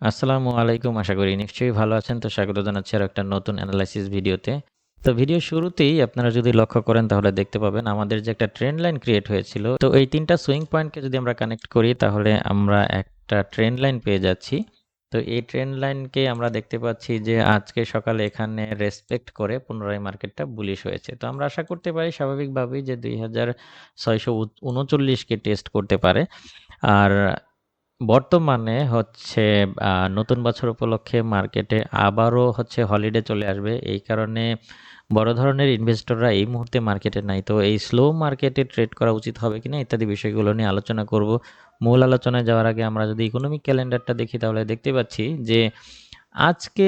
আসসালামু আলাইকুম, আশা করি নিশ্চয়ই ভালো আছেন। তো স্বাগত জানাচ্ছি আর একটা নতুন অ্যানালাইসিস ভিডিওতে তো ভিডিও শুরুতেই আপনারা যদি লক্ষ্য করেন, তাহলে দেখতে পাবেন আমাদের যে একটা ট্রেন্ড লাইন ক্রিয়েট হয়েছিল। তো এই তিনটা সুইং পয়েন্টকে যদি আমরা কানেক্ট করি, তাহলে আমরা একটা ট্রেন্ড লাইন পেয়ে যাচ্ছি। তো এই ট্রেন্ড লাইনকে আমরা দেখতে পাচ্ছি যে আজকে সকালে এখানে রেসপেক্ট করে পুনরায় মার্কেটটা বুলিশ হয়েছে। তো আমরা আশা করতে পারি স্বাভাবিকভাবেই যে দুই হাজার ছয়শো উনচল্লিশকে টেস্ট করতে পারে। আর বর্তমানে হচ্ছে নতুন বছর উপলক্ষে মার্কেটে আবারও হচ্ছে হলিডে চলে আসবে। এই কারণে বড় ধরনের ইনভেস্টররা এই মুহূর্তে মার্কেটে নাই। তো এই স্লো মার্কেটে ট্রেড করা উচিত হবে কিনা ইত্যাদি বিষয়গুলো নিয়ে আলোচনা করব। মূল আলোচনায় যাওয়ার আগে আমরা যদি ইকোনমিক ক্যালেন্ডারটা দেখি, তাহলে দেখতে পাচ্ছি যে আজকে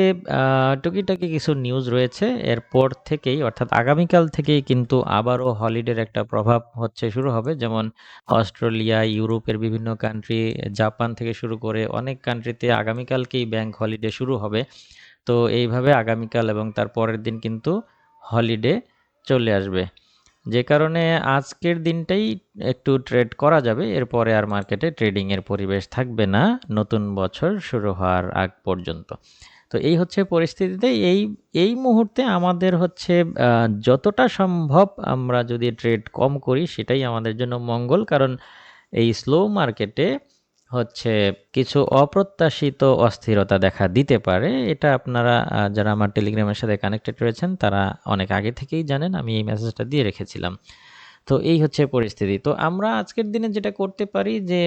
টুকিটাকি কিছু নিউজ রয়েছে। এরপর থেকেই অর্থাৎ আগামীকাল থেকেই কিন্তু আবারও হলিডের একটা প্রভাব হচ্ছে শুরু হবে। যেমন অস্ট্রেলিয়া, ইউরোপের বিভিন্ন কান্ট্রি, জাপান থেকে শুরু করে অনেক কান্ট্রিতে আগামীকালকেই ব্যাংক হলিডে শুরু হবে। তো এইভাবে আগামীকাল এবং তার পরের দিন কিন্তু হলিডে চলে আসবে। যে কারণে আজকের দিনটাই একটু ট্রেড করা যাবে। এরপরে আর মার্কেটে ট্রেডিং এর পরিবেশ থাকবে না, নতুন বছর শুরু হওয়ার আগ পর্যন্ত। তো এই হচ্ছে পরিস্থিতিতে, এই এই মুহূর্তে আমাদের হচ্ছে যতটা সম্ভব আমরা যদি ট্রেড কম করি, সেটাই আমাদের জন্য মঙ্গল। কারণ এই স্লো মার্কেটে হচ্ছে কিছু অপ্রত্যাশিত অস্থিরতা দেখা দিতে পারে। এটা আপনারা যারা আমার টেলিগ্রামের সাথে কানেক্টেড রয়েছেন, তারা অনেক আগে থেকেই জানেন। আমি এই মেসেজটা দিয়ে রেখেছিলাম। তো এই হচ্ছে পরিস্থিতি। তো আমরা আজকের দিনে যেটা করতে পারি যে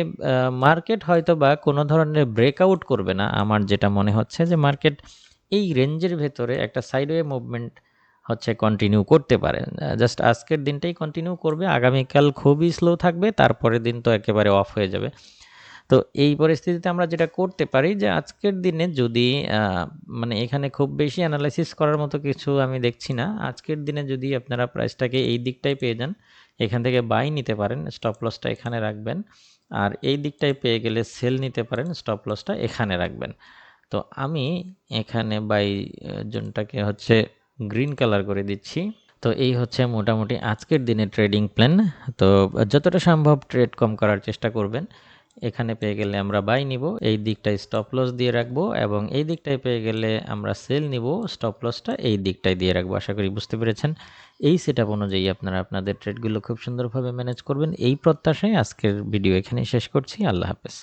মার্কেট হয়তো বা কোনো ধরনের ব্রেকআউট করবে না। আমার যেটা মনে হচ্ছে যে মার্কেট এই রেঞ্জের ভেতরে একটা সাইডওয়ে মুভমেন্ট হচ্ছে কন্টিনিউ করতে পারে। জাস্ট আজকের দিনটাই কন্টিনিউ করবে। আগামীকাল খুবই স্লো থাকবে। তারপরের দিন তো একেবারে অফ হয়ে যাবে। তো এই পরিস্থিতিতে আমরা যেটা করতে পারি যে আজকের দিনে যদি মানে এখানে খুব বেশি অ্যানালাইসিস করার মতো কিছু আমি দেখছি না। আজকের দিনে যদি আপনারা প্রাইসটাকে এই দিকটাই পেয়ে যান, এখান থেকে বাই নিতে পারেন। স্টপ লসটা এখানে রাখবেন। আর এই দিকটায় পেয়ে গেলে সেল নিতে পারেন। স্টপ লসটা এখানে রাখবেন। তো আমি এখানে বাই জোনটাকে হচ্ছে গ্রিন কালার করে দিচ্ছি। তো এই হচ্ছে মোটামুটি আজকের দিনের ট্রেডিং প্ল্যান। তো যতটা সম্ভব ট্রেড কম করার চেষ্টা করবেন। এখানে পেয়ে গেলে আমরা বাই নিব। এই দিকটায় স্টপ লস দিয়ে রাখব এবং এই দিকটায় পেয়ে গেলে আমরা সেল নিব। স্টপ লসটা এই দিকটায় দিয়ে রাখব। আশা করি বুঝতে পেরেছেন। এই সেটআপ অনুযায়ী আপনারা আপনাদের ট্রেডগুলো খুব সুন্দরভাবে ম্যানেজ করবেন। এই প্রত্যাশায় আজকের ভিডিও এখানে শেষ করছি। আল্লাহ হাফেজ।